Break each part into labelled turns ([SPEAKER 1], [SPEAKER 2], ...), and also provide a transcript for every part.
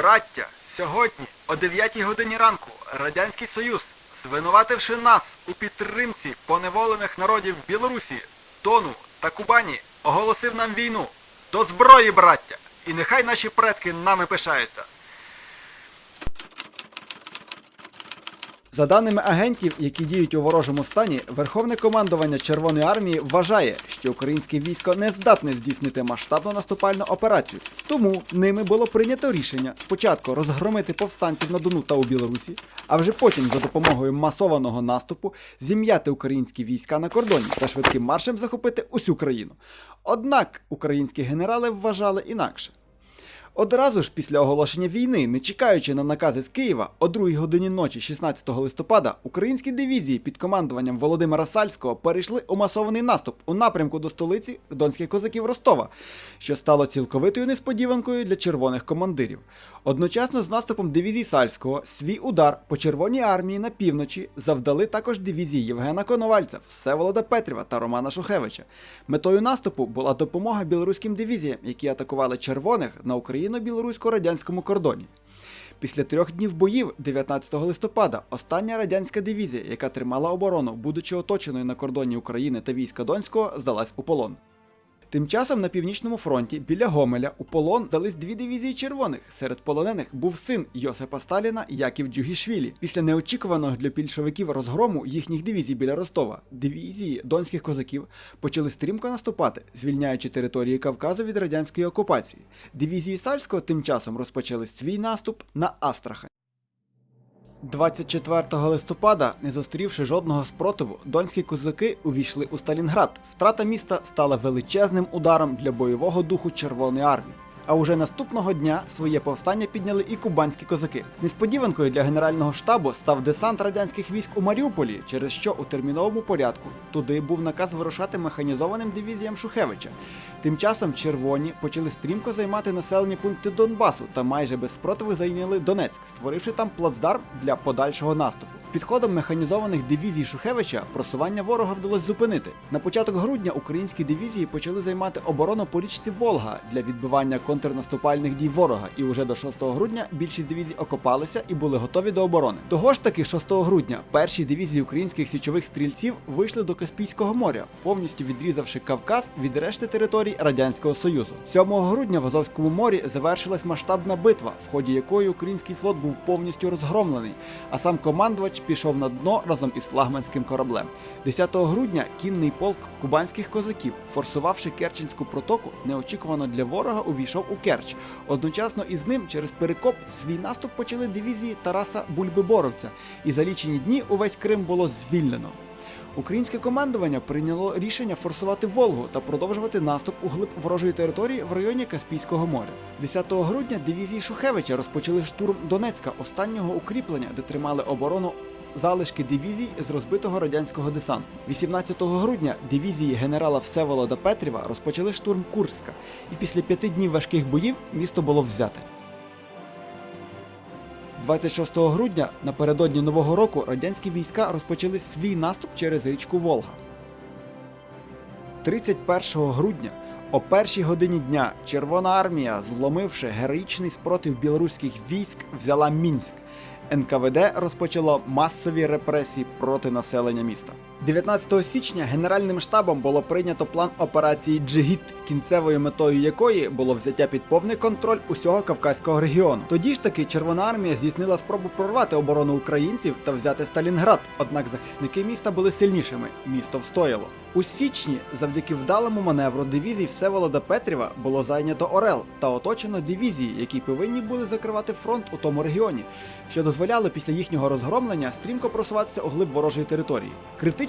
[SPEAKER 1] Браття, сьогодні о 9 годині ранку Радянський Союз, звинувативши нас у підтримці поневолених народів Білорусі, Дону та Кубані, оголосив нам війну. До зброї, браття! І нехай наші предки нами пишаються. За даними агентів, які діють у ворожому стані, Верховне командування Червоної армії вважає, що українське військо не здатне здійснити масштабну наступальну операцію. Тому ними було прийнято рішення спочатку розгромити повстанців на Дону та у Білорусі, а вже потім за допомогою масованого наступу зім'яти українські війська на кордоні та швидким маршем захопити усю країну. Однак українські генерали вважали інакше. Одразу ж після оголошення війни, не чекаючи на накази з Києва, о 2 годині ночі 16 листопада українські дивізії під командуванням Володимира Сальського перейшли у масований наступ у напрямку до столиці донських козаків Ростова, що стало цілковитою несподіванкою для червоних командирів. Одночасно з наступом дивізій Сальського свій удар по Червоній армії на півночі завдали також дивізії Євгена Коновальця, Всеволода Петрєва та Романа Шухевича. Метою наступу була допомога білоруським дивізіям, які атакували червоних на україно-білорусько-радянському кордоні. Після трьох днів боїв 19 листопада остання радянська дивізія, яка тримала оборону, будучи оточеною на кордоні України та війська Донського, здалась у полон. Тим часом на північному фронті біля Гомеля у полон здались дві дивізії червоних. Серед полонених був син Йосипа Сталіна Яків Джугішвілі. Після неочікуваного для більшовиків розгрому їхніх дивізій біля Ростова, дивізії донських козаків почали стрімко наступати, звільняючи території Кавказу від радянської окупації. Дивізії Сальського тим часом розпочали свій наступ на Астрахань. 24 листопада, не зустрівши жодного спротиву, донські козаки увійшли у Сталінград. Втрата міста стала величезним ударом для бойового духу Червоної армії. А уже наступного дня своє повстання підняли і кубанські козаки. Несподіванкою для генерального штабу став десант радянських військ у Маріуполі, через що у терміновому порядку туди був наказ вирушати механізованим дивізіям Шухевича. Тим часом червоні почали стрімко займати населені пункти Донбасу та майже без спротиву зайняли Донецьк, створивши там плацдарм для подальшого наступу. Підходом механізованих дивізій Шухевича просування ворога вдалося зупинити. На початок грудня українські дивізії почали займати оборону по річці Волга для відбивання контрнаступальних дій ворога, і уже до 6 грудня більшість дивізій окопалися і були готові до оборони. Того ж таки, 6 грудня перші дивізії українських січових стрільців вийшли до Каспійського моря, повністю відрізавши Кавказ від решти територій Радянського Союзу. 7 грудня в Азовському морі завершилась масштабна битва, в ході якої український флот був повністю розгромлений, а сам командувач пішов на дно разом із флагманським кораблем. 10 грудня кінний полк кубанських козаків, форсувавши Керченську протоку, неочікувано для ворога увійшов у Керч. Одночасно із ним через перекоп свій наступ почали дивізії Тараса Бульби-Боровця, і за лічені дні увесь Крим було звільнено. Українське командування прийняло рішення форсувати Волгу та продовжувати наступ у глиб ворожої території в районі Каспійського моря. 10 грудня дивізії Шухевича розпочали штурм Донецька, останнього укріплення, де тримали оборону залишки дивізій з розбитого радянського десанту. 18 грудня дивізії генерала Всеволода Петрєва розпочали штурм Курська, і після п'яти днів важких боїв місто було взяте. 26 грудня напередодні Нового року радянські війська розпочали свій наступ через річку Волга. 31 грудня о першій годині дня Червона армія, зломивши героїчний спротив білоруських військ, взяла Мінськ. НКВД розпочало масові репресії проти населення міста. 19 січня Генеральним штабом було прийнято план операції Джигіт, кінцевою метою якої було взяття під повний контроль усього Кавказького регіону. Тоді ж таки Червона армія здійснила спробу прорвати оборону українців та взяти Сталінград. Однак захисники міста були сильнішими. Місто встояло. У січні, завдяки вдалому маневру дивізій Всеволода Петрєва було зайнято Орел та оточено дивізії, які повинні були закривати фронт у тому регіоні, що дозволяло після їхнього розгромлення стрімко просуватися у глиб ворожої території.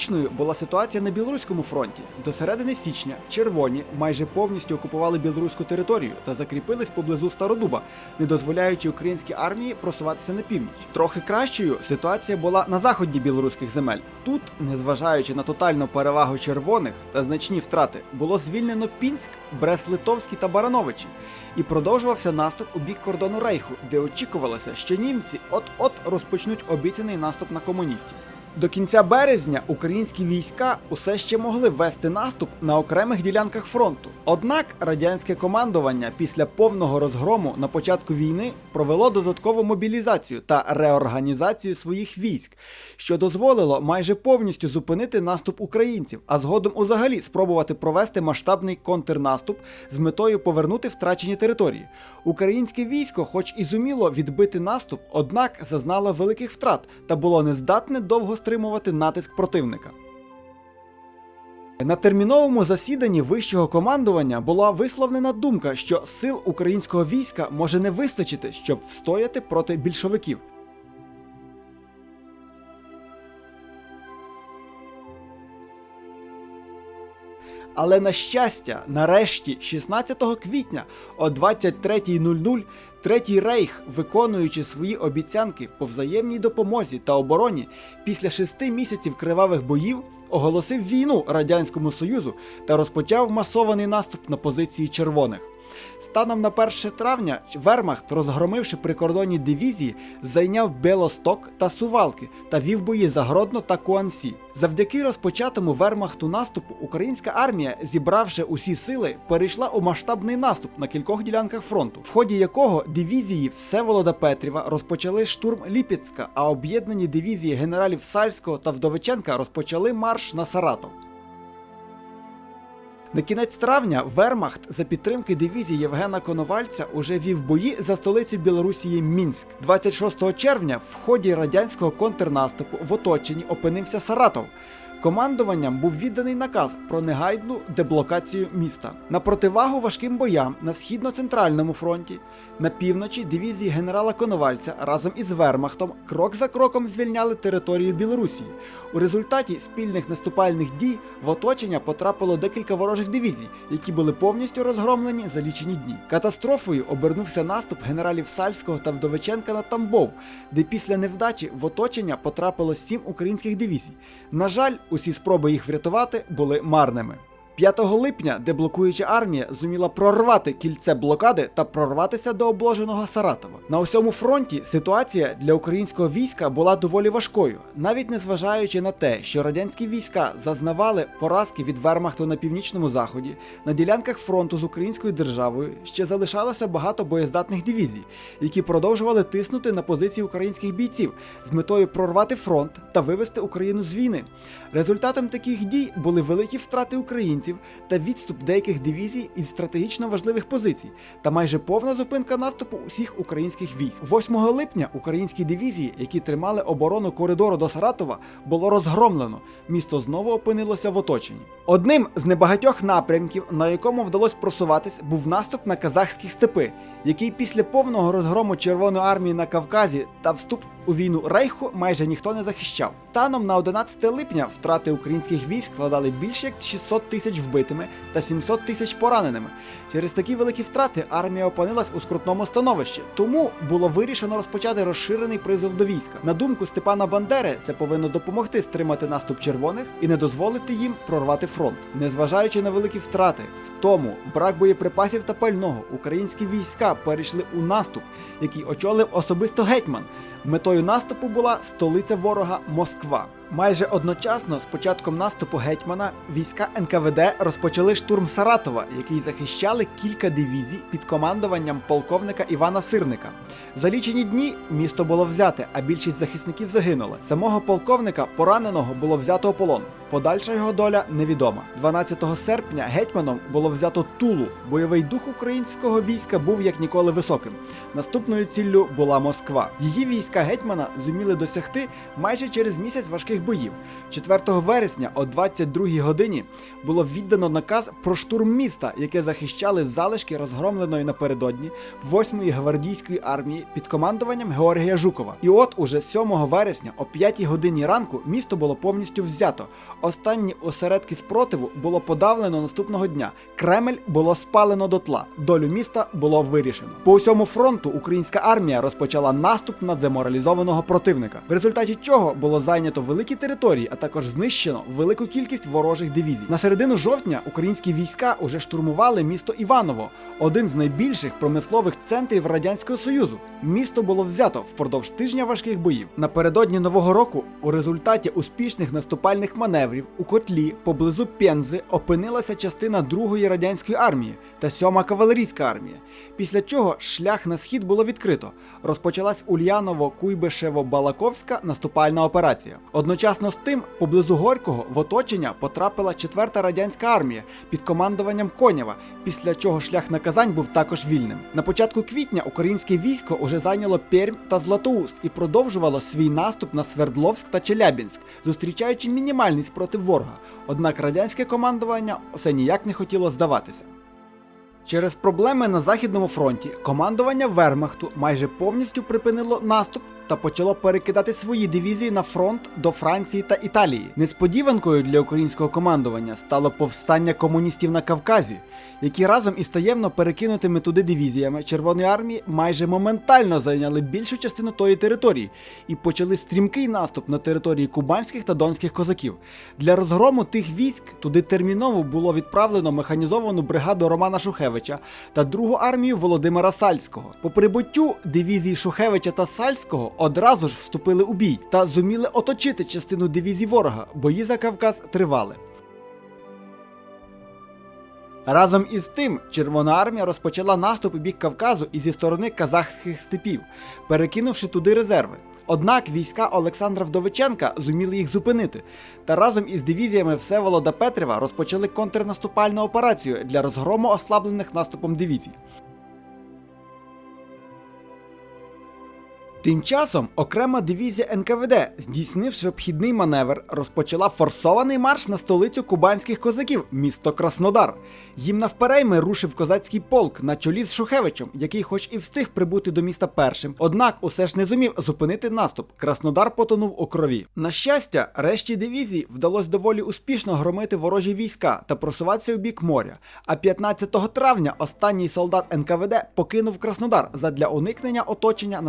[SPEAKER 1] Критичною була ситуація на білоруському фронті. До середини січня червоні майже повністю окупували білоруську територію та закріпились поблизу Стародуба, не дозволяючи українській армії просуватися на північ. Трохи кращою ситуація була на заході білоруських земель. Тут, незважаючи на тотальну перевагу червоних та значні втрати, було звільнено Пінськ, Брест-Литовський та Барановичі, і продовжувався наступ у бік кордону Рейху, де очікувалося, що німці от-от розпочнуть обіцяний наступ на комуністів. До кінця березня українські війська усе ще могли вести наступ на окремих ділянках фронту. Однак радянське командування після повного розгрому на початку війни провело додаткову мобілізацію та реорганізацію своїх військ, що дозволило майже повністю зупинити наступ українців, а згодом узагалі спробувати провести масштабний контрнаступ з метою повернути втрачені території. Українське військо, хоч і зуміло відбити наступ, однак зазнало великих втрат та було нездатне довго стримувати натиск противника. На терміновому засіданні вищого командування була висловлена думка, що сил українського війська може не вистачити, щоб встояти проти більшовиків. Але на щастя, нарешті, 16 квітня о 23.00 Третій рейх, виконуючи свої обіцянки по взаємній допомозі та обороні, після шести місяців кривавих боїв оголосив війну Радянському Союзу та розпочав масований наступ на позиції червоних. Станом на 1 травня Вермахт, розгромивши прикордонні дивізії, зайняв Белосток та Сувалки та вів бої за Гродно та Куансі. Завдяки розпочатому Вермахту наступу українська армія, зібравши усі сили, перейшла у масштабний наступ на кількох ділянках фронту, в ході якого дивізії Всеволода Петріва розпочали штурм Ліпецька, а об'єднані дивізії генералів Сальського та Вдовиченка розпочали марш на Саратов. На кінець травня Вермахт за підтримки дивізії Євгена Коновальця уже вів бої за столицю Білорусії Мінськ. 26 червня в ході радянського контрнаступу в оточенні опинився Саратов. Командуванням був відданий наказ про негайну деблокацію міста. На противагу важким боям на східно-центральному фронті, на півночі дивізії генерала Коновальця разом із Вермахтом крок за кроком звільняли територію Білорусі. У результаті спільних наступальних дій в оточення потрапило декілька ворожих дивізій, які були повністю розгромлені за лічені дні. Катастрофою обернувся наступ генералів Сальського та Вдовиченка на Тамбов, де після невдачі в оточення потрапило сім українських дивізій. На жаль, усі спроби їх врятувати були марними. 5 липня деблокуюча армія зуміла прорвати кільце блокади та прорватися до обложеного Саратова. На усьому фронті ситуація для українського війська була доволі важкою, навіть незважаючи на те, що радянські війська зазнавали поразки від Вермахту на північному заході, на ділянках фронту з українською державою ще залишалося багато боєздатних дивізій, які продовжували тиснути на позиції українських бійців з метою прорвати фронт та вивести Україну з війни. Результатом таких дій були великі втрати українців та відступ деяких дивізій із стратегічно важливих позицій, та майже повна зупинка наступу усіх українських військ. 8 липня українські дивізії, які тримали оборону коридору до Саратова, було розгромлено. Місто знову опинилося в оточенні. Одним з небагатьох напрямків, на якому вдалося просуватись, був наступ на казахські степи, який після повного розгрому Червоної армії на Кавказі та вступ у війну Рейху майже ніхто не захищав. Станом на 11 липня втрати українських військ складали більше як 600 тисяч вбитими та 700 тисяч пораненими. Через такі великі втрати армія опинилась у скрутному становищі, тому було вирішено розпочати розширений призов до війська. На думку Степана Бандери, це повинно допомогти стримати наступ червоних і не дозволити їм прорвати фронт. Незважаючи на великі втрати, в тому брак боєприпасів та пального, українські війська перейшли у наступ, який очолив особисто гетьман. Метою наступу була столиця ворога Москва. Майже одночасно з початком наступу гетьмана війська НКВД розпочали штурм Саратова, який захищали кілька дивізій під командуванням полковника Івана Сирника. За лічені дні місто було взяте, а більшість захисників загинули. Самого полковника пораненого було взято у полон. Подальша його доля невідома. 12 серпня гетьманом було взято Тулу. Бойовий дух українського війська був як ніколи високим. Наступною ціллю була Москва. Її війська гетьмана зуміли досягти майже через місяць важких боїв. 4 вересня о 22 годині було віддано наказ про штурм міста, яке захищали залишки розгромленої напередодні 8-ї гвардійської армії під командуванням Георгія Жукова. І от уже 7 вересня о 5 годині ранку місто було повністю взято. Останні осередки спротиву було подавлено наступного дня. Кремль було спалено дотла. Долю міста було вирішено. По усьому фронту українська армія розпочала наступ на деморалізованого противника, в результаті чого було зайнято великі великі території, а також знищено велику кількість ворожих дивізій. На середину жовтня українські війська уже штурмували місто Іваново, один з найбільших промислових центрів радянського союзу. Місто було взято впродовж тижня важких боїв. Напередодні нового року, у результаті успішних наступальних маневрів у котлі поблизу Пензи опинилася частина другої радянської армії та 7-ма кавалерійська армія. Після чого шлях на схід було відкрито. Розпочалась Ульяново-Куйбишево-Балаковська наступальна операція. Одночасно з тим, поблизу Горького в оточення потрапила 4-та радянська армія під командуванням Конєва, після чого шлях на Казань був також вільним. На початку квітня українське військо уже зайняло Пермь та Златоуст і продовжувало свій наступ на Свердловськ та Челябінськ, зустрічаючи мінімальний спротив ворога. Однак радянське командування все ніяк не хотіло здаватися. Через проблеми на Західному фронті командування Вермахту майже повністю припинило наступ та почало перекидати свої дивізії на фронт до Франції та Італії. Несподіванкою для українського командування стало повстання комуністів на Кавказі, які разом із таємно перекинутими туди дивізіями Червоної армії майже моментально зайняли більшу частину тої території і почали стрімкий наступ на території кубанських та донських козаків. Для розгрому тих військ туди терміново було відправлено механізовану бригаду Романа Шухевича та другу армію Володимира Сальського. По прибуттю дивізії Шухевича та Сальського одразу ж вступили у бій та зуміли оточити частину дивізій ворога. Бої за Кавказ тривали. Разом із тим, Червона армія розпочала наступ у бік Кавказу і зі сторони казахських степів, перекинувши туди резерви. Однак війська Олександра Вдовиченка зуміли їх зупинити, та разом із дивізіями Всеволода Петрєва розпочали контрнаступальну операцію для розгрому ослаблених наступом дивізій. Тим часом окрема дивізія НКВД, здійснивши обхідний маневр, розпочала форсований марш на столицю кубанських козаків, місто Краснодар. Їм навперейми рушив козацький полк на чолі з Шухевичем, який, хоч і встиг прибути до міста першим, однак усе ж не зумів зупинити наступ. Краснодар потонув у крові. На щастя, решті дивізій вдалося доволі успішно громити ворожі війська та просуватися у бік моря. А 15 травня останній солдат НКВД покинув Краснодар задля уникнення оточення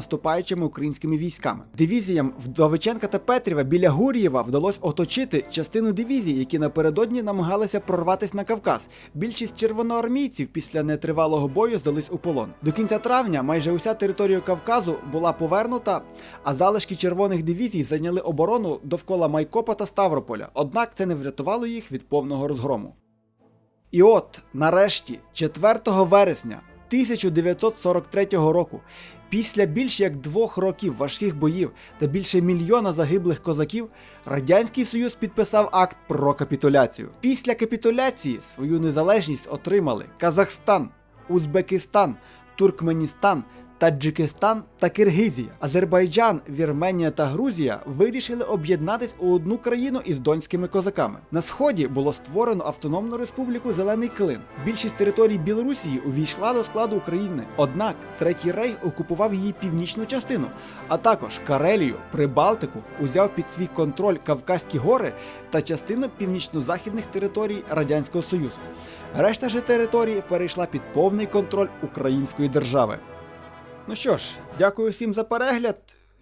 [SPEAKER 1] наступаючими українськими військами. Дивізіям Вдовиченка та Петрєва біля Гур'єва вдалося оточити частину дивізій, які напередодні намагалися прорватися на Кавказ. Більшість червоноармійців після нетривалого бою здались у полон. До кінця травня майже уся територія Кавказу була повернута, а залишки червоних дивізій зайняли оборону довкола Майкопа та Ставрополя. Однак це не врятувало їх від повного розгрому. І от, нарешті, 4 вересня 1943 року, після більш як двох років важких боїв та більше мільйона загиблих козаків, Радянський Союз підписав акт про капітуляцію. Після капітуляції свою незалежність отримали Казахстан, Узбекистан, Туркменістан. Таджикистан та Киргизія, Азербайджан, Вірменія та Грузія вирішили об'єднатись у одну країну із донськими козаками. На сході було створено автономну республіку Зелений Клин. Більшість територій Білорусії увійшла до складу України. Однак Третій рейх окупував її північну частину, а також Карелію, Прибалтику, узяв під свій контроль Кавказькі гори та частину північно-західних територій Радянського Союзу. Решта ж території перейшла під повний контроль Української держави. Ну що ж, дякую всім за перегляд.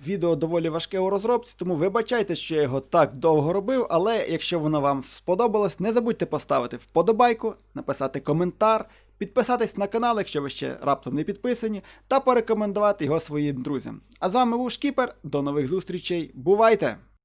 [SPEAKER 1] Відео доволі важке у розробці, тому вибачайте, що я його так довго робив, але якщо воно вам сподобалось, не забудьте поставити вподобайку, написати коментар, підписатись на канал, якщо ви ще раптом не підписані, та порекомендувати його своїм друзям. А з вами був Шкіпер, до нових зустрічей, бувайте!